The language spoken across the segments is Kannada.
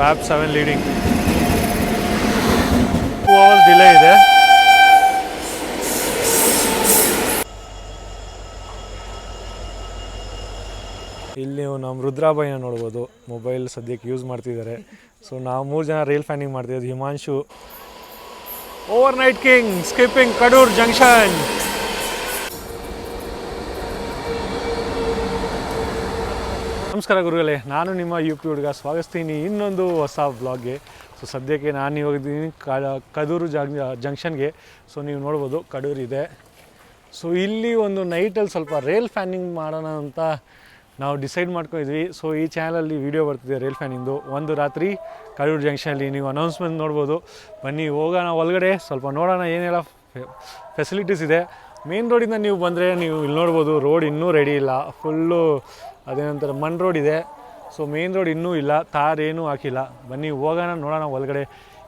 ವ್ಯಾಪ್ seven leading two hours delay ಇದೆ. ಇಲ್ಲಿ ನೀವು ನಮ್ಮ ರುದ್ರಾಬಾಯಿನ ನೋಡ್ಬೋದು. ಮೊಬೈಲ್ ಸದ್ಯಕ್ಕೆ ಯೂಸ್ ಮಾಡ್ತಿದ್ದಾರೆ. ಸೊ ನಾವು ಮೂರು ಜನ rail fanning ಮಾಡ್ತಿದ್ದು Himanshu. Overnight king skipping Kadur junction ನಮಸ್ಕಾರ ಗುರುಗಳೇ, ನಾನು ನಿಮ್ಮ ಯು ಪಿ ಹುಡುಗ ಸ್ವಾಗತಿಸ್ತೀನಿ ಇನ್ನೊಂದು ಹೊಸ ಬ್ಲಾಗ್ಗೆ ಸೊ ಸದ್ಯಕ್ಕೆ ನಾನು ಇವಾಗಿದ್ದೀನಿ ಕಡೂರು ಜಂಗ್, ಜಂಕ್ಷನ್ಗೆ. ಸೊ ನೀವು ನೋಡ್ಬೋದು ಕಡೂರು ಇದೆ. ಸೊ ಇಲ್ಲಿ ಒಂದು ನೈಟಲ್ಲಿ ಸ್ವಲ್ಪ ರೈಲ್ ಫ್ಯಾನಿಂಗ್ ಮಾಡೋಣ ಅಂತ ನಾವು ಡಿಸೈಡ್ ಮಾಡ್ಕೊಂಡಿದ್ವಿ. ಸೊ ಈ ಚಾನಲಲ್ಲಿ ವೀಡಿಯೋ ಬರ್ತಿದೆ ರೈಲ್ ಫ್ಯಾನಿಂದು ಒಂದು ರಾತ್ರಿ ಕಡೂರು ಜಂಕ್ಷನಲ್ಲಿ ನೀವು ಅನೌನ್ಸ್ಮೆಂಟ್ ನೋಡ್ಬೋದು. ಬನ್ನಿ, ಹೋಗೋಣ ಒಳಗಡೆ. ಸ್ವಲ್ಪ ನೋಡೋಣ ಏನೆಲ್ಲ ಫೆಸಿಲಿಟೀಸ್ ಇದೆ. ಮೇನ್ ರೋಡಿಂದ ನೀವು ಬಂದರೆ ನೀವು ಇಲ್ಲಿ ನೋಡ್ಬೋದು ರೋಡ್ ಇನ್ನೂ ರೆಡಿ ಇಲ್ಲ. ಫುಲ್ಲು ಅದೇನಂತಾರೆ ಮಣ್ ರೋಡ್ ಇದೆ. ಸೊ ಮೇನ್ ರೋಡ್ ಇನ್ನೂ ಇಲ್ಲ ತಾರ್ ಏನೂ ಹಾಕಿಲ್ಲ. ಬನ್ನಿ, ಹೋಗೋಣ, ನೋಡೋಣ, ಒಳಗಡೆ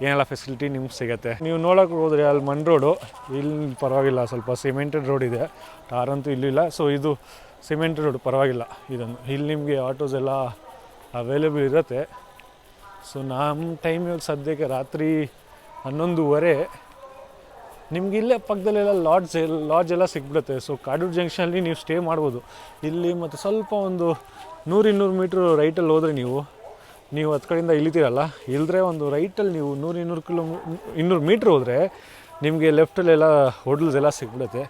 ಏನೆಲ್ಲ ಫೆಸಿಲಿಟಿ ನಿಮ್ಗೆ ಸಿಗುತ್ತೆ. ನೀವು ನೋಡೋಕೆ ಹೋದರೆ ಅಲ್ಲಿ ಮಣ್ ರೋಡು. ಇಲ್ಲಿ ಪರವಾಗಿಲ್ಲ, ಸ್ವಲ್ಪ ಸಿಮೆಂಟೆಡ್ ರೋಡ್ ಇದೆ. ಟಾರ್ ಅಂತೂ ಇಲ್ಲ ಸೊ ಇದು ಸಿಮೆಂಟೆಡ್ ರೋಡ್, ಪರವಾಗಿಲ್ಲ. ಇದೊಂದು. ಇಲ್ಲಿ ನಿಮಗೆ ಆಟೋಸ್ ಎಲ್ಲ ಅವೈಲೇಬಲ್ ಇರುತ್ತೆ. ಸೊ ನಮ್ಮ ಟೈಮ್ ಇವಾಗ ಸದ್ಯಕ್ಕೆ ರಾತ್ರಿ ಹನ್ನೊಂದುವರೆ. ನಿಮ್ಗೆ ಇಲ್ಲೇ ಪಕ್ಕದಲ್ಲೆಲ್ಲ ಲಾಡ್ಜ್ ಲಾಡ್ಜ್ ಎಲ್ಲ ಸಿಕ್ಬಿಡುತ್ತೆ ಸೊ ಕಾಡೂರು ಜಂಕ್ಷನಲ್ಲಿ ನೀವು ಸ್ಟೇ ಮಾಡ್ಬೋದು. ಇಲ್ಲಿ ಮತ್ತು ಸ್ವಲ್ಪ ಒಂದು ನೂರು ಇನ್ನೂರು ಮೀಟ್ರ್ ರೈಟಲ್ಲಿ ಹೋದರೆ ನೀವು ನೀವು ಹತ್ತು ಕಡೆಯಿಂದ ಇಳಿತೀರಲ್ಲ? ಇಲ್ಲದ್ರೆ ಒಂದು ರೈಟಲ್ಲಿ ನೀವು ನೂರು ಇನ್ನೂರು ಕಿಲೋ ಇನ್ನೂರು ಮೀಟ್ರ್ ಹೋದರೆ ನಿಮಗೆ ಲೆಫ್ಟಲ್ಲೆಲ್ಲ ಎಲ್ಲ ಸಿಕ್ಬಿಡುತ್ತೆ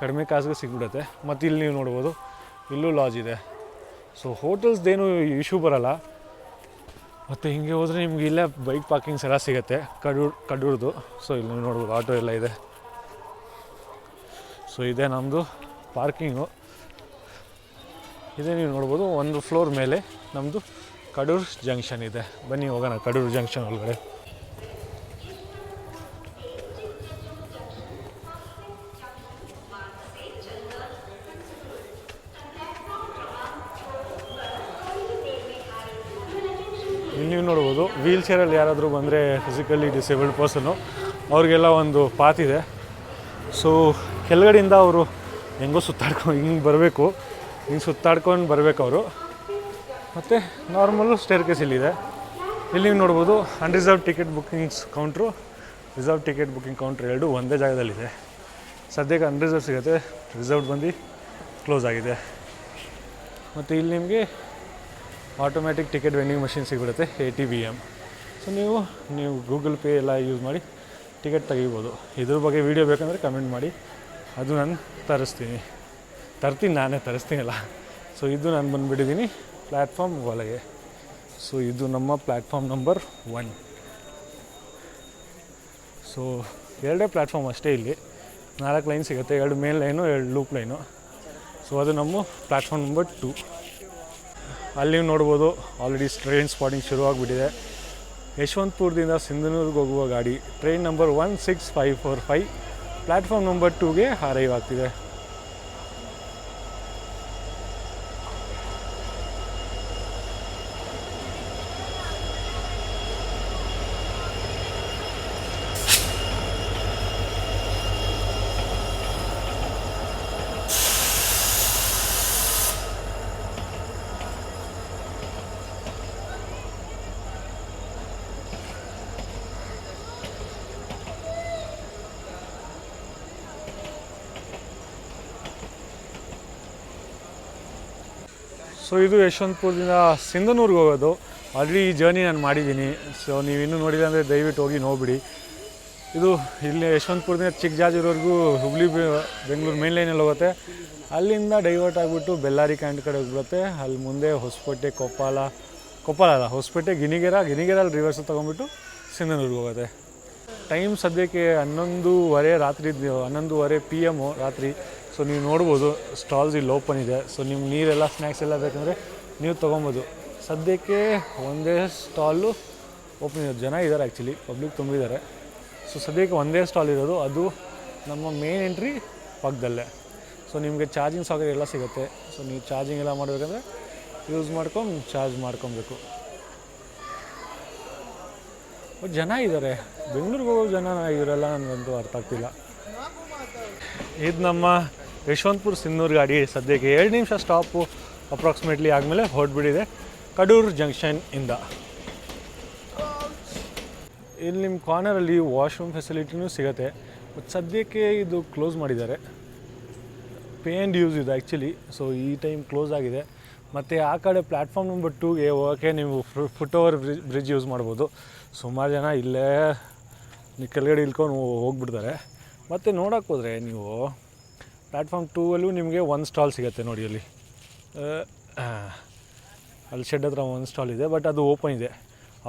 ಕಡಿಮೆ ಕಾಸಿಗೆ ಸಿಕ್ಬಿಡುತ್ತೆ ಮತ್ತು ಇಲ್ಲಿ ನೀವು ನೋಡ್ಬೋದು, ಇಲ್ಲೂ ಲಾಡ್ಜ್ ಇದೆ. ಸೊ ಹೋಟೆಲ್ಸ್ದೇನು ಇಶ್ಯೂ ಬರಲ್ಲ. ಮತ್ತು ಹಿಂಗೆ ಹೋದರೆ ನಿಮ್ಗೆ ಇಲ್ಲೇ ಬೈಕ್ ಪಾರ್ಕಿಂಗ್ಸ್ ಎಲ್ಲ ಸಿಗುತ್ತೆ, ಕಡೂರು, ಕಡೂರ್ದು. ಸೊ ಇಲ್ಲಿ ನೋಡ್ಬೋದು, ಆಟೋ ಎಲ್ಲ ಇದೆ. ಸೊ ಇದೆ ನಮ್ಮದು ಪಾರ್ಕಿಂಗು. ಇದೇ ನೀವು ನೋಡ್ಬೋದು, ಒಂದು ಫ್ಲೋರ್ ಮೇಲೆ ನಮ್ಮದು ಕಡೂರು ಜಂಕ್ಷನ್ ಇದೆ. ಬನ್ನಿ ಹೋಗೋಣ, ಕಡೂರು ಜಂಕ್ಷನ್ ಒಳಗಡೆ. ನೀವು ನೋಡ್ಬೋದು ವೀಲ್ ಚೇರಲ್ಲಿ ಯಾರಾದರೂ ಬಂದರೆ ಫಿಸಿಕಲಿ ಡಿಸೇಬಲ್ಡ್ ಪರ್ಸನ್ನು ಅವ್ರಿಗೆಲ್ಲ ಒಂದು ಪಾತ್ ಇದೆ. ಸೊ ಕೆಳಗಡೆಯಿಂದ ಅವರು ಹೆಂಗೋ ಸುತ್ತಾಡ್ಕೊ, ಹಿಂಗೆ ಬರಬೇಕು, ಹಿಂಗೆ ಸುತ್ತಾಡ್ಕೊಂಡು ಬರಬೇಕು ಅವರು. ಮತ್ತು ನಾರ್ಮಲು ಸ್ಟೇರ್ ಕೇಸ್ ಇಲ್ಲಿದೆ. ಇಲ್ಲಿ ನೀವು ನೋಡ್ಬೋದು unreserve ticket bookings counter reserve ticket booking counter ಎರಡು ಒಂದೇ ಜಾಗದಲ್ಲಿದೆ. ಸದ್ಯಕ್ಕೆ ಅನ್ರಿಸರ್ವ್ ಸಿಗುತ್ತೆ ರಿಸರ್ವ್ ಬಂದು ಕ್ಲೋಸ್ ಆಗಿದೆ. ಮತ್ತು ಇಲ್ಲಿ ನಿಮಗೆ automatic ticket vending machine ಸಿಗ್ಬಿಡುತ್ತೆ A T V M so ನೀವು ನೀವು ಗೂಗಲ್ ಪೇ ಎಲ್ಲ ಯೂಸ್ ಮಾಡಿ ಟಿಕೆಟ್ ತೆಗಿಬೋದು. ಇದ್ರ ಬಗ್ಗೆ ವೀಡಿಯೋ ಬೇಕಂದರೆ ಕಮೆಂಟ್ ಮಾಡಿ. ಅದು ನಾನು ತರಿಸ್ತೀನಿ. ತರ್ತೀನಿ ನಾನೇ, ತರಿಸ್ತೀನಲ್ಲ. ಸೊ ಇದು ನಾನು ಬಂದುಬಿಟ್ಟಿದ್ದೀನಿ ಪ್ಲ್ಯಾಟ್ಫಾರ್ಮ್ ಒಳಗೆ. ಸೊ ಇದು ನಮ್ಮ ಪ್ಲ್ಯಾಟ್ಫಾರ್ಮ್ ನಂಬರ್ ಒನ್ ಸೊ ಎರಡೇ ಪ್ಲ್ಯಾಟ್ಫಾರ್ಮ್ ಅಷ್ಟೇ ಇಲ್ಲಿ. ನಾಲ್ಕು ಲೈನ್ ಸಿಗುತ್ತೆ, ಎರಡು ಮೇನ್ ಲೈನು ಎರಡು ಲೂಪ್ ಲೈನು ಸೊ ಅದು ನಮ್ಮ ಪ್ಲ್ಯಾಟ್ಫಾರ್ಮ್ ನಂಬರ್ ಟು ಅಲ್ಲಿ ನೋಡ್ಬೋದು ಆಲ್ರೆಡಿ ಟ್ರೈನ್ ಸ್ಪಾಟಿಂಗ್ ಶುರುವಾಗ್ಬಿಟ್ಟಿದೆ. ಯಶವಂತಪುರದಿಂದ ಸಿಂಧನೂರಿಗೆ ಹೋಗುವ ಗಾಡಿ train number one six five four five platform number ಟೂಗೆ arrive ಆಗ್ತಿದೆ. ಸೊ ಇದು ಯಶವಂತಪುರದಿಂದ ಸಿಂಧನೂರಿಗೆ ಹೋಗೋದು. ಆಲ್ರೆಡಿ ಈ ಜರ್ನಿ ನಾನು ಮಾಡಿದ್ದೀನಿ. ಸೊ ನೀವು ಇನ್ನೂ ನೋಡಿಲ್ಲ ಅಂದರೆ ದಯವಿಟ್ಟು ಹೋಗಿ ನೋಡಿಬಿಡಿ. ಇದು ಇಲ್ಲಿ ಯಶವಂತಪುರದಿಂದ ಚಿಕ್ಕಜಾಜೂರ್ವರೆಗೂ ಹುಬ್ಳಿ, ಬೆಂಗಳೂರು ಮೇನ್ ಲೈನಲ್ಲಿ ಹೋಗುತ್ತೆ. ಅಲ್ಲಿಂದ ಡೈವರ್ಟ್ ಆಗಿಬಿಟ್ಟು ಬೆಳ್ಳಾರಿ ಕ್ಯಾಂಟ್ ಕಡೆ ಹೋಗ್ಬಿಡುತ್ತೆ. ಅಲ್ಲಿ ಮುಂದೆ ಹೊಸಪೇಟೆ, ಕೊಪ್ಪಾಲ ಕೊಪ್ಪಾಲ ಅಲ್ಲ, ಹೊಸಪೇಟೆ ಗಿನಿಗೆರ ಗಿನಿಗೆರಲ್ಲಿ ರಿವರ್ಸ್ ತೊಗೊಂಬಿಟ್ಟು ಸಿಂಧನೂರಿಗೆ ಹೋಗುತ್ತೆ. ಟೈಮ್ ಸದ್ಯಕ್ಕೆ ಹನ್ನೊಂದುವರೆ ರಾತ್ರಿ ಹನ್ನೊಂದೂವರೆ ಪಿ ಎಮ್ಮು ರಾತ್ರಿ. ಸೊ ನೀವು ನೋಡ್ಬೋದು ಸ್ಟಾಲ್ಸ್ ಇಲ್ಲಿ ಓಪನ್ ಇದೆ. ಸೊ ನಿಮ್ಗೆ ನೀರೆಲ್ಲ ಸ್ನ್ಯಾಕ್ಸ್ ಎಲ್ಲ ಬೇಕಂದರೆ ನೀವು ತೊಗೊಬೋದು. ಸದ್ಯಕ್ಕೆ ಒಂದೇ ಸ್ಟಾಲು ಓಪನ್ ಇದೆ. ಜನ ಇದ್ದಾರೆ ಆ್ಯಕ್ಚುಲಿ ಪಬ್ಲಿಕ್ ತುಂಬಿದ್ದಾರೆ. ಸೊ ಸದ್ಯಕ್ಕೆ ಒಂದೇ ಸ್ಟಾಲ್ ಇರೋದು, ಅದು ನಮ್ಮ ಮೇನ್ ಎಂಟ್ರಿ ಪಕ್ಕದಲ್ಲೇ. ಸೊ ನಿಮಗೆ ಚಾರ್ಜಿಂಗ್ ಸೌಕರ್ಯ ಎಲ್ಲ ಸಿಗುತ್ತೆ. ಸೊ ನೀವು ಚಾರ್ಜಿಂಗ್ ಎಲ್ಲ ಮಾಡಬೇಕಂದ್ರೆ ಯೂಸ್ ಮಾಡ್ಕೊಂಡು ಚಾರ್ಜ್ ಮಾಡ್ಕೊಬೇಕು. ಜನ ಇದ್ದಾರೆ ಬೆಂಗಳೂರಿಗೆ ಹೋಗೋ ಜನ ಇವರೆಲ್ಲ ನನಗಂತೂ ಅರ್ಥ ಆಗ್ತಿಲ್ಲ. ಇದು ನಮ್ಮ ಯಶವಂತಪುರ ಸಿನ್ನೂರು ಗಾಡಿ. ಸದ್ಯಕ್ಕೆ ಎರಡು ನಿಮಿಷ ಸ್ಟಾಪು ಅಪ್ರಾಕ್ಸಿಮೇಟ್ಲಿ ಆದಮೇಲೆ ಹೊರಟ್ಬಿಟ್ಟಿದೆ. ಕಡೂರು ಜಂಕ್ಷನ್ ಇಂದ. ಇಲ್ಲಿ ನಿಮ್ಮ ಕಾರ್ನರಲ್ಲಿ ವಾಶ್ರೂಮ್ ಫೆಸಿಲಿಟಿನೂ ಸಿಗುತ್ತೆ. ಬಟ್ ಸದ್ಯಕ್ಕೆ ಇದು ಕ್ಲೋಸ್ ಮಾಡಿದ್ದಾರೆ. ಪೇ ಯೂಸ್ ಇದು ಆ್ಯಕ್ಚುಲಿ ಸೊ ಈ ಟೈಮ್ ಕ್ಲೋಸ್ ಆಗಿದೆ. ಮತ್ತು ಆ ಕಡೆ ಪ್ಲ್ಯಾಟ್ಫಾರ್ಮ್ ನಂಬರ್ ಟೂಗೆ ಹೋಗೋಕ್ಕೆ ನೀವು foot over bridge bridge use ಮಾಡ್ಬೋದು. ಸುಮಾರು ಜನ ಇಲ್ಲೇ ಕೆಳಗಡೆ ಇಳ್ಕೊಂಡು ಹೋಗ್ಬಿಡ್ತಾರೆ. ಮತ್ತು ನೋಡೋಕೆ ಹೋದರೆ ನೀವು ಪ್ಲ್ಯಾಟ್ಫಾರ್ಮ್ ಟೂವಲ್ಲೂ ನಿಮಗೆ ಒಂದು ಸ್ಟಾಲ್ ಸಿಗುತ್ತೆ ನೋಡಿ ಅಲ್ಲಿ. ಅಲ್ಲಿ ಶೆಡ್ ಹತ್ರ ಒಂದು ಸ್ಟಾಲ್ ಇದೆ ಬಟ್ ಅದು ಓಪನ್ ಇದೆ.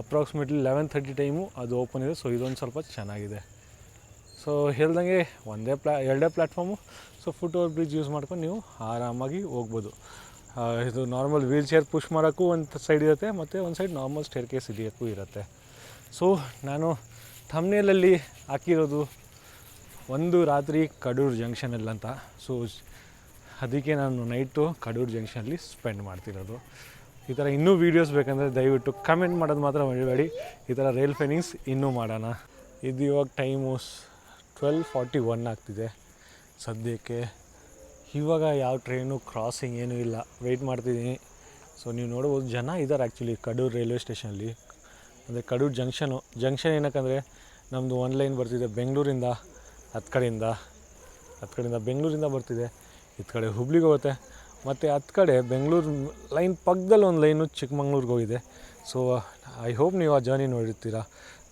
ಅಪ್ರಾಕ್ಸಿಮೇಟ್ಲಿ ಲೆವೆನ್ ತರ್ಟಿ ಟೈಮು ಅದು ಓಪನ್ ಇದೆ ಸೊ ಇದೊಂದು ಸ್ವಲ್ಪ ಚೆನ್ನಾಗಿದೆ. ಸೊ ಹೇಳ್ದಂಗೆ ಒಂದೇ ಪ್ಲಾ, ಎರಡೇ platform so foot over bridge use ಮಾಡ್ಕೊಂಡು ನೀವು ಆರಾಮಾಗಿ ಹೋಗ್ಬೋದು. ಇದು ನಾರ್ಮಲ್ ವೀಲ್ ಚೇರ್ ಪುಷ್ ಮಾಡೋಕ್ಕೂ ಒಂದು ಸೈಡ್ ಇರುತ್ತೆ, ಮತ್ತು ಒಂದು ಸೈಡ್ ನಾರ್ಮಲ್ ಸ್ಟೇರ್ ಕೇಸ್ ಇದೆಯೋಕ್ಕೂ ಇರುತ್ತೆ. ಸೊ ನಾನು ಥಮ್ನೇಲಲ್ಲಿ ಹಾಕಿರೋದು ಒಂದು ರಾತ್ರಿ ಕಡೂರು ಜಂಕ್ಷನಲ್ಲಿ ಅಂತ. ಸೊ ಅದಕ್ಕೆ ನಾನು ನೈಟು ಕಡೂರು ಜಂಕ್ಷನಲ್ಲಿ ಸ್ಪೆಂಡ್ ಮಾಡ್ತಿರೋದು. ಈ ಥರ ಇನ್ನೂ ವೀಡಿಯೋಸ್ ಬೇಕಂದರೆ ದಯವಿಟ್ಟು ಕಮೆಂಟ್ ಮಾಡೋದು ಮಾತ್ರ ಮರಿಬೇಡಿ. ಈ ಥರ ರೈಲ್ ಫೆನಿಂಗ್ಸ್ ಇನ್ನೂ ಮಾಡೋಣ. ಇದು ಇವಾಗ ಟೈಮು ಟ್ವೆಲ್ ಫಾರ್ಟಿ ಒನ್ ಆಗ್ತಿದೆ. ಸದ್ಯಕ್ಕೆ ಇವಾಗ ಯಾವ ಟ್ರೈನು ಕ್ರಾಸಿಂಗ್ ಏನೂ ಇಲ್ಲ. ವೆಯ್ಟ್ ಮಾಡ್ತಿದ್ದೀನಿ. ಸೊ ನೀವು ನೋಡ್ಬೋದು ಜನ ಇದ್ದಾರೆ ಆ್ಯಕ್ಚುಲಿ ಕಡೂರು ರೈಲ್ವೆ ಸ್ಟೇಷನಲ್ಲಿ ಅಂದರೆ ಕಡೂರು ಜಂಕ್ಷನು. ಜಂಕ್ಷನ್ ಏನಕ್ಕಂದರೆ ನಮ್ಮದು ಒನ್ ಲೈನ್ ಬರ್ತಿದೆ ಬೆಂಗಳೂರಿಂದ ಹತ್ತು ಕಡೆಯಿಂದ. ಹತ್ತು ಕಡೆಯಿಂದ ಬೆಂಗಳೂರಿಂದ ಬರ್ತಿದೆ. ಇತ್ತು ಕಡೆ ಹುಬ್ಳಿಗೆ ಹೋಗುತ್ತೆ. ಮತ್ತು ಹತ್ತು ಕಡೆ ಬೆಂಗಳೂರು ಲೈನ್ ಪಕ್ಕದಲ್ಲಿ ಒಂದು ಲೈನು ಚಿಕ್ಕಮಂಗ್ಳೂರಿಗೆ ಹೋಗಿದೆ. ಸೊ ಐ ಹೋಪ್ ನೀವು ಆ ಜರ್ನಿ ನೋಡಿರ್ತೀರ.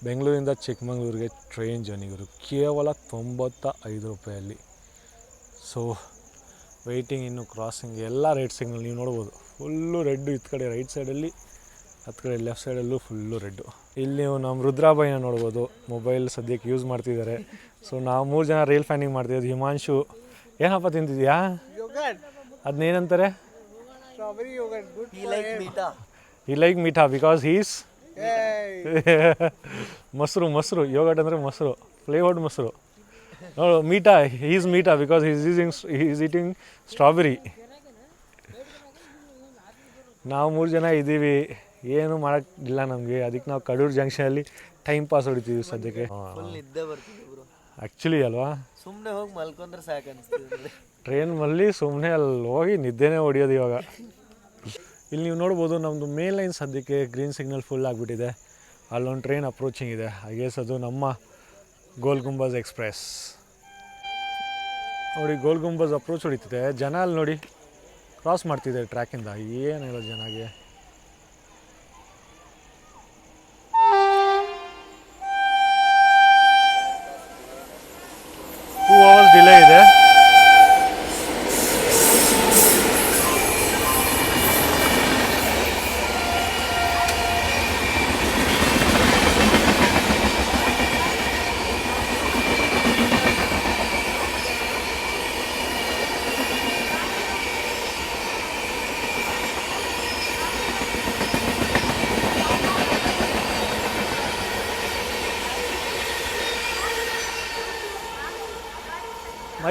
ಬೆಂಗಳೂರಿಂದ ಚಿಕ್ಕಮಂಗ್ಳೂರಿಗೆ ಟ್ರೈನ್ ಜರ್ನಿಗರು ಕೇವಲ ತೊಂಬತ್ತ ಐದು ರೂಪಾಯಲ್ಲಿ. ಸೊ ವೆಯ್ಟಿಂಗ್ ಇನ್ನು ಕ್ರಾಸಿಂಗ್ ಎಲ್ಲ ರೈಟ್ ಸಿಗ್ನಲ್ ನೀವು ನೋಡ್ಬೋದು. ಫುಲ್ಲು ರೆಡ್ಡು ಇತ್ತು ಕಡೆ ರೈಟ್ ಸೈಡಲ್ಲಿ ಹತ್ತು ಕಡೆ ಲೆಫ್ಟ್ ಸೈಡಲ್ಲೂ ಫುಲ್ಲು ರೆಡ್ಡು ಇಲ್ಲಿ ನೀವು ನಮ್ಮ ರುದ್ರಾಬಾಯಿನ ನೋಡ್ಬೋದು ಮೊಬೈಲ್ ಸದ್ಯಕ್ಕೆ ಯೂಸ್ ಮಾಡ್ತಿದ್ದಾರೆ. ಸೊ ನಾವು ಮೂರು ಜನ ರೈಲ್ ಫ್ಯಾನಿಂಗ್ ಮಾಡ್ತಿದ್ದು ಹಿಮಾಂಶು. ಏನಪ್ಪ ತಿಂತಿದ್ಯಾ. ಅದನ್ನೇನಂತಾರೆ. ಈ ಲೈಕ್ ಮೀಠಾ ಬಿಕಾಸ್ ಹೀಸ್. ಮೊಸರು ಮೊಸರು. ಯೋಗಟ್ ಅಂದರೆ ಮೊಸರು. ಫ್ಲೇವರ್ಡ್ ಮೊಸರು. ನೋಡು ಮೀಠಾ is Meetha because is easing is eating strawberry ನಾವು ಮೂರು ಜನ ಇದ್ದೀವಿ. ಏನು ಮಾಡೋಕ್ಕಿಲ್ಲ ನಮಗೆ. ಅದಕ್ಕೆ ನಾವು ಕಡೂರು ಜಂಕ್ಷನಲ್ಲಿ ಟೈಮ್ ಪಾಸ್ ಹೊಡಿತೀವಿ ಸದ್ಯಕ್ಕೆ. ಫುಲ್ ನಿದ್ದೆ ಬರ್ತಿದೆ ಬ್ರೋ ಆ್ಯಕ್ಚುಲಿ ಅಲ್ವಾ? ಸುಮ್ಮನೆ ಹೋಗಿ ಮಲ್ಕೊಂಡ್ರೆ ಸಾಕು ಅನಿಸ್ತಿದೆ ಟ್ರೈನಲ್ಲಿ ಸುಮ್ಮನೆ ಅಲ್ಲಿ ಹೋಗಿ ನಿದ್ದೆನೇ ಹೊಡಿಯೋದು ಇವಾಗ. ಇಲ್ಲಿ ನೀವು ನೋಡ್ಬೋದು ನಮ್ಮದು ಮೇನ್ ಲೈನ್ ಸದ್ಯಕ್ಕೆ ಗ್ರೀನ್ ಸಿಗ್ನಲ್ ಫುಲ್ ಆಗಿಬಿಟ್ಟಿದೆ. ಅಲ್ಲೊಂದು ಟ್ರೈನ್ ಅಪ್ರೋಚಿಂಗ್ ಇದೆ. ಐ ಗೇಸ್ ಅದು ನಮ್ಮ ಗೋಲ್ ಗುಂಬಜ್ ಎಕ್ಸ್ಪ್ರೆಸ್ ನೋಡಿ ಗೋಲ್ ಗುಂಬಜ್ ಅಪ್ರೋಚ್ ಹೊಡಿತಿದೆ. ಜನ ಅಲ್ಲಿ ನೋಡಿ ಕ್ರಾಸ್ ಮಾಡ್ತಿದ್ದಾರೆ ಟ್ರ್ಯಾಕಿಂದ ಏನು ಹೇಳೋದು ಜನಗೆ.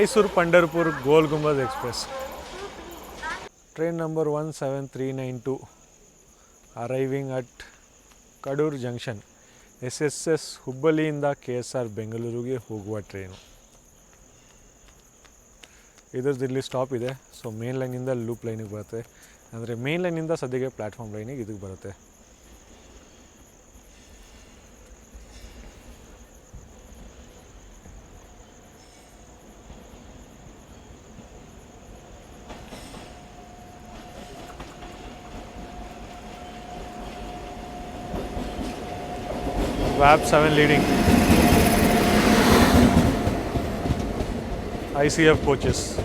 Mysuru Pandharpur Gol Gumbaz express. Train number one seven three nine two. Arriving at Kadur junction S S S ಹುಬ್ಬಳ್ಳಿಯಿಂದ ಕೆ ಎಸ್ ಆರ್ ಬೆಂಗಳೂರಿಗೆ ಹೋಗುವ ಟ್ರೈನು. ಇದರದ್ದು ಇಲ್ಲಿ ಸ್ಟಾಪ್ ಇದೆ. ಸೊ ಮೇನ್ ಲೈನಿಂದ ಲೂಪ್ ಲೈನಿಗೆ ಬರುತ್ತೆ. ಅಂದರೆ ಮೇನ್ ಲೈನಿಂದ ಸದ್ಯಕ್ಕೆ ಪ್ಲ್ಯಾಟ್ಫಾರ್ಮ್ ಲೈನಿಗೆ ಇದಕ್ಕೆ ಬರುತ್ತೆ. VAP 7 leading. ICF coaches.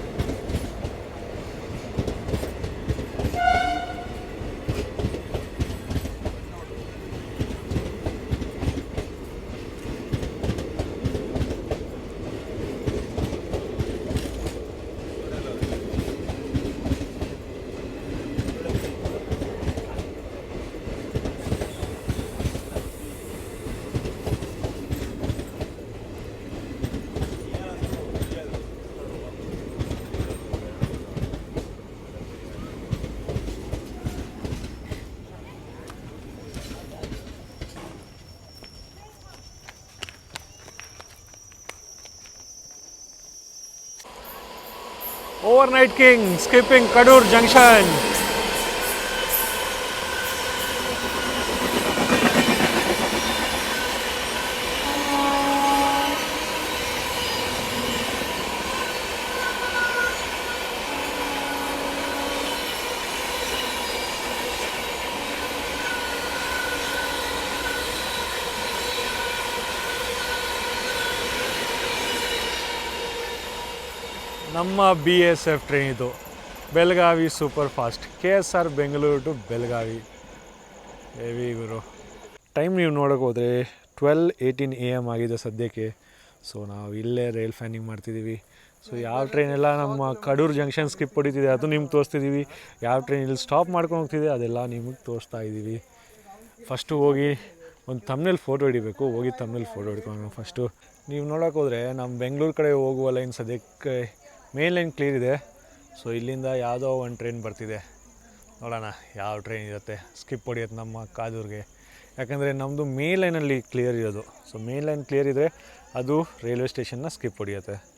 Overnight king skipping Kadur junction ನಮ್ಮ ಬಿ ಎಸ್ ಎಫ್ ಟ್ರೈನ್ ಇದು. Belagavi super fast K S R Bengaluru to Belagavi heavy Guru. Time ನೀವು ನೋಡೋಕೆ ಹೋದರೆ ಟ್ವೆಲ್ ಏಯ್ಟೀನ್ ಎ ಎಂ ಆಗಿದೆ ಸದ್ಯಕ್ಕೆ. ಸೊ ನಾವು ಇಲ್ಲೇ ರೈಲ್ ಫ್ಯಾನಿಂಗ್ ಮಾಡ್ತಿದ್ದೀವಿ ಸೊ ಯಾವ ಟ್ರೈನ್ ಎಲ್ಲ ನಮ್ಮ ಕಡೂರು ಜಂಕ್ಷನ್ ಸ್ಕಿಪ್ ಹೊಡಿತಿದೆ ಅದು ನಿಮ್ಗೆ ತೋರಿಸ್ತಿದ್ದೀವಿ ಯಾವ ಟ್ರೈನ್ ಇಲ್ಲಿ ಸ್ಟಾಪ್ ಮಾಡ್ಕೊಂಡು ಹೋಗ್ತಿದೆ ಅದೆಲ್ಲ ನಿಮಗೆ ತೋರಿಸ್ತಾ ಇದ್ದೀವಿ ಫಸ್ಟು ಹೋಗಿ ಒಂದು ತಮ್ಮನೇಲಿ ಫೋಟೋ ಹಿಡಿಬೇಕು. ಹೋಗಿ ತಮ್ಮನೇಲಿ ಫೋಟೋ ಹಿಡ್ಕೊಂಡು ಫಸ್ಟು ನೀವು ನೋಡೋಕೆ ಹೋದರೆ ನಮ್ಮ ಬೆಂಗಳೂರು ಕಡೆ ಹೋಗುವ ಲೈನ್ ಸದ್ಯಕ್ಕೆ ಮೇನ್ ಲೈನ್ ಕ್ಲಿಯರ್ ಇದೆ. ಸೊ ಇಲ್ಲಿಂದ ಯಾವುದೋ ಒಂದು ಟ್ರೈನ್ ಬರ್ತಿದೆ. ನೋಡೋಣ ಯಾವ ಟ್ರೈನ್ ಇರುತ್ತೆ. ಸ್ಕಿಪ್ ಹೊಡಿಯುತ್ತೆ ನಮ್ಮ ಕಾದೂರಿಗೆ. ಯಾಕಂದರೆ ನಮ್ಮದು ಮೇನ್ ಲೈನಲ್ಲಿ ಕ್ಲಿಯರ್ ಇರೋದು. ಸೊ ಮೇನ್ ಲೈನ್ ಕ್ಲಿಯರ್ ಇದ್ದರೆ ಅದು ರೈಲ್ವೆ ಸ್ಟೇಷನ್ನ skip ಹೊಡಿಯುತ್ತೆ.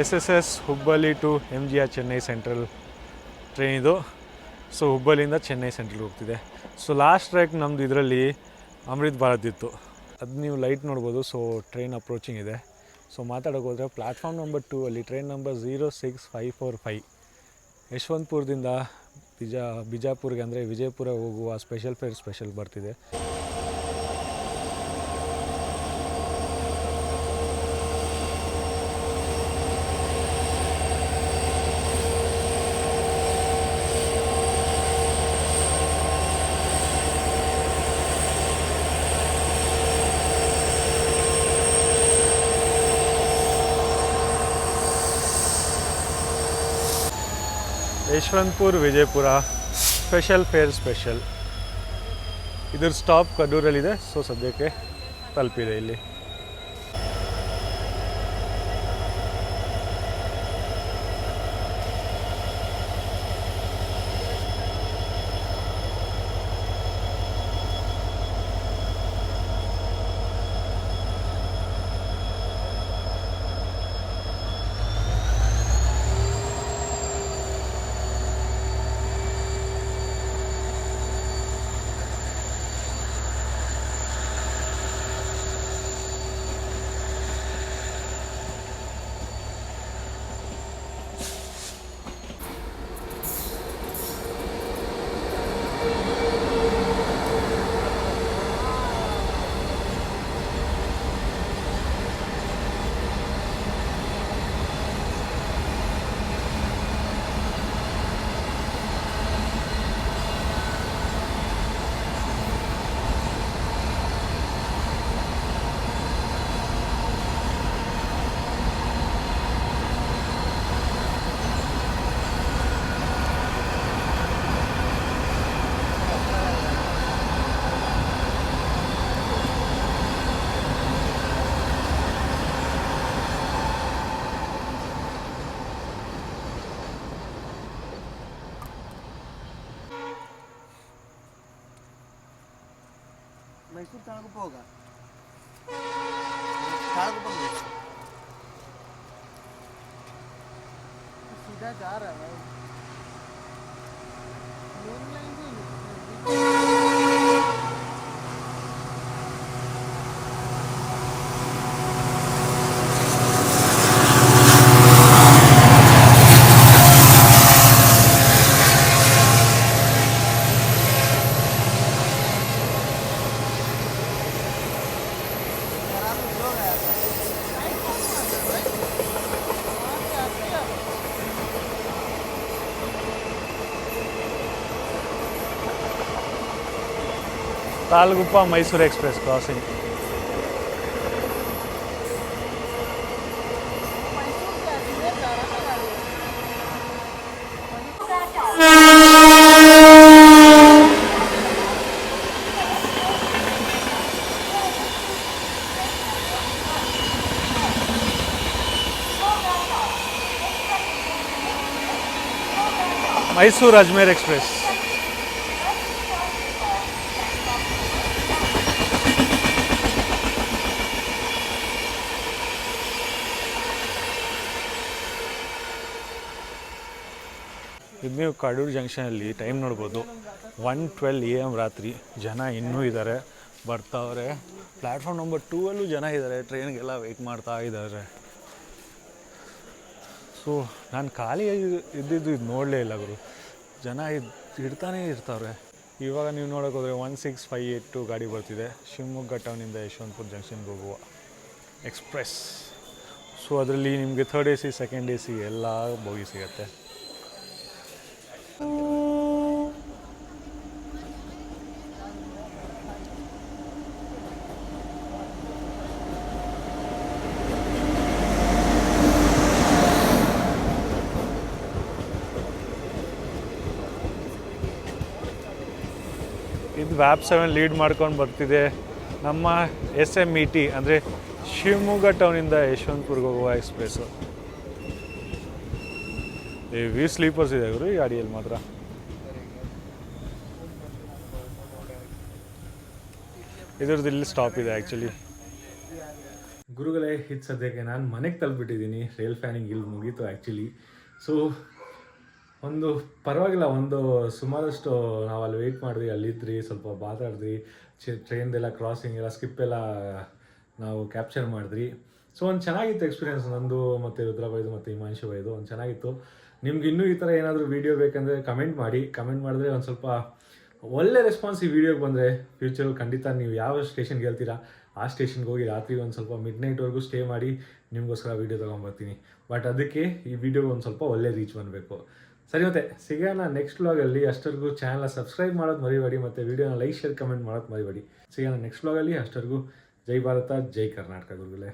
S S S Hubballi to M G R Chennai central train ಇದು. ಸೊ ಹುಬ್ಬಳ್ಳಿಯಿಂದ ಚೆನ್ನೈ ಸೆಂಟ್ರಲ್ ಹೋಗ್ತಿದೆ. ಸೊ ಲಾಸ್ಟ್ ಟ್ರ್ಯಾಕ್ ನಮ್ಮದು ಇದರಲ್ಲಿ ಅಮೃತ್ ಭಾರತ್ ಇತ್ತು. ಅದು ನೀವು ಲೈಟ್ ನೋಡ್ಬೋದು ಸೊ ಟ್ರೈನ್ ಅಪ್ರೋಚಿಂಗ್ ಇದೆ. ಸೊ ಮಾತಾಡೋಕೆ ಹೋದರೆ ಪ್ಲ್ಯಾಟ್ಫಾರ್ಮ್ ನಂಬರ್ ಟೂ ಅಲ್ಲಿ train number zero six five four five ಯಶವಂತಪುರದಿಂದ ಬಿಜಾ, ಬಿಜಾಪುರ್ಗೆ ಅಂದರೆ ವಿಜಯಪುರ ಹೋಗುವ ಸ್ಪೆಷಲ್ ಫೇರ್ ಸ್ಪೆಷಲ್ ಬರ್ತಿದೆ. Yesvantpur Vijayapura special fare special ಇದ್ರ ಸ್ಟಾಪ್ ಕಡೂರಲ್ಲಿದೆ ಸೊ ಸದ್ಯಕ್ಕೆ ತಲುಪಿದೆ ಇಲ್ಲಿ. మైసూర్ తనకు పోగా తనకు పోగా సీదా Zara Talguppa Mysore express crossing Mysore Ajmer express ನೀವು ಕಡೂರು ಜಂಕ್ಷನಲ್ಲಿ ಟೈಮ್ ನೋಡ್ಬೋದು. ಒನ್ ಟ್ವೆಲ್ ಎ ಎಂ ರಾತ್ರಿ ಜನ ಇನ್ನೂ ಇದ್ದಾರೆ ಬರ್ತಾವ್ರೆ. ಪ್ಲ್ಯಾಟ್ಫಾರ್ಮ್ ನಂಬರ್ ಟೂವಲ್ಲೂ ಜನ ಇದ್ದಾರೆ ಟ್ರೈನ್ಗೆಲ್ಲ ವೆಯ್ಟ್ ಮಾಡ್ತಾ ಇದ್ದಾರೆ ಸೊ, ನಾನು ಖಾಲಿ ಇದ್ದಿದ್ದು ಇದು ನೋಡಲೇ ಇಲ್ಲ ಗುರು. ಜನ ಇದು ಇಡ್ತಾನೇ ಇರ್ತಾವ್ರೆ. ಇವಾಗ ನೀವು ನೋಡೋಕೆ ಹೋದರೆ ಒನ್ ಸಿಕ್ಸ್ ಫೈ ಏಟ್ ಗಾಡಿ ಬರ್ತಿದೆ. ಶಿವಮೊಗ್ಗ ಟೌನಿಂದ ಯಶವಂತಪುರ ಜಂಕ್ಷನ್ಗೆ ಹೋಗುವ. ಎಕ್ಸ್ಪ್ರೆಸ್. ಸೊ, ಅದರಲ್ಲಿ ನಿಮಗೆ third A C, second A C ಎಲ್ಲ ಬೋಗಿ ಸಿಗುತ್ತೆ. ವ್ಯಾಪ್ ಸೆವೆನ್ ಲೀಡ್ ಮಾಡ್ಕೊಂಡು ಬರ್ತಿದೆ. ನಮ್ಮ ಎಸ್ ಎಂ ಇ ಟಿ ಅಂದರೆ ಶಿವಮೊಗ್ಗ ಟೌನಿಂದ ಯಶವಂತಪುರ್ಗೆ ಹೋಗುವ ಎಕ್ಸ್ಪ್ರೆಸ್ಸು ವಿ ಸ್ಲೀಪರ್ಸ್ ಇದೆ ಗುರು ಈ ಗಾಡಿಯಲ್ಲಿ ಮಾತ್ರ. ಇದ್ರದ್ದು ಇಲ್ಲಿ ಸ್ಟಾಪ್ ಇದೆ ಆ್ಯಕ್ಚುಲಿ ಗುರುಗಳೇ, ಇದು ಸದ್ಯಕ್ಕೆ ನಾನು ಮನೆಗೆ ತಲುಪಿಟ್ಟಿದ್ದೀನಿ ರೈಲ್ ಫ್ಯಾನಿಂಗ್ ಇಲ್ಲಿ ಮುಗೀತು ಆ್ಯಕ್ಚುಲಿ ಸೊ ಒಂದು ಪರವಾಗಿಲ್ಲ, ಒಂದು ಸುಮಾರಷ್ಟು ನಾವು ಅಲ್ಲಿ ವೆಯ್ಟ್ ಮಾಡಿದ್ವಿ, ಅಲ್ಲಿದ್ರಿ, ಸ್ವಲ್ಪ ಮಾತಾಡಿದ್ವಿ ಟ್ರೈನ್ದೆಲ್ಲ ಕ್ರಾಸಿಂಗ್ ಎಲ್ಲ ಸ್ಕಿಪ್ ಎಲ್ಲ ನಾವು ಕ್ಯಾಪ್ಚರ್ ಮಾಡಿದ್ರಿ ಸೊ ಒಂದು ಚೆನ್ನಾಗಿತ್ತು ಎಕ್ಸ್ಪೀರಿಯೆನ್ಸ್ ನಂದು ಮತ್ತು ರುದ್ರಬೈದು ಮತ್ತು ಹಿಮಾಂಶು ಬೈದು, ಒಂದು ಚೆನ್ನಾಗಿತ್ತು. ನಿಮ್ಗೆ ಇನ್ನೂ ಈ ಥರ ಏನಾದರೂ ವೀಡಿಯೋ ಬೇಕಂದರೆ ಕಮೆಂಟ್ ಮಾಡಿ. ಕಮೆಂಟ್ ಮಾಡಿದ್ರೆ ಒಂದು ಸ್ವಲ್ಪ ಒಳ್ಳೆ ರೆಸ್ಪಾನ್ಸ್ ಈ ವಿಡಿಯೋಗೆ ಬಂದರೆ ಫ್ಯೂಚರಲ್ಲಿ ಖಂಡಿತ ನೀವು ಯಾವ ಸ್ಟೇಷನ್ಗೆ ಹೇಳ್ತೀರಾ, ಆ ಸ್ಟೇಷನ್ಗೆ ಹೋಗಿ ರಾತ್ರಿ ಒಂದು ಸ್ವಲ್ಪ ಮಿಡ್ ನೈಟ್ವರೆಗೂ ಸ್ಟೇ ಮಾಡಿ, ನಿಮಗೋಸ್ಕರ ವೀಡಿಯೋ ತೊಗೊಂಬರ್ತೀನಿ ಬಟ್ ಅದಕ್ಕೆ ಈ ವಿಡಿಯೋಗೆ ಒಂದು ಸ್ವಲ್ಪ ಒಳ್ಳೆ ರೀಚ್ ಬರಬೇಕು ಸರಿ ಮತ್ತೆ, ಸಿಗೋಣ ನೆಕ್ಸ್ಟ್ ವ್ಲಾಗಲ್ಲಿ ಅಷ್ಟರಿಗೂ ಚಾನಲ್ನ ಸಬ್ಸ್ಕ್ರೈಬ್ ಮಾಡೋದು ಮರಿಬೇಡಿ ಮತ್ತು ವೀಡಿಯೋನ ಲೈಕ್ ಶೇರ್ ಕಮೆಂಟ್ ಮಾಡೋದು ಮರಿಬೇಡಿ. ಸಿಗೋಣ ನೆಕ್ಸ್ಟ್ ವ್ಲಾಗಲ್ಲಿ ಅಷ್ಟರಿಗೂ ಜೈ ಭಾರತ, ಜೈ ಕರ್ನಾಟಕ ಗುರುಗಳೇ.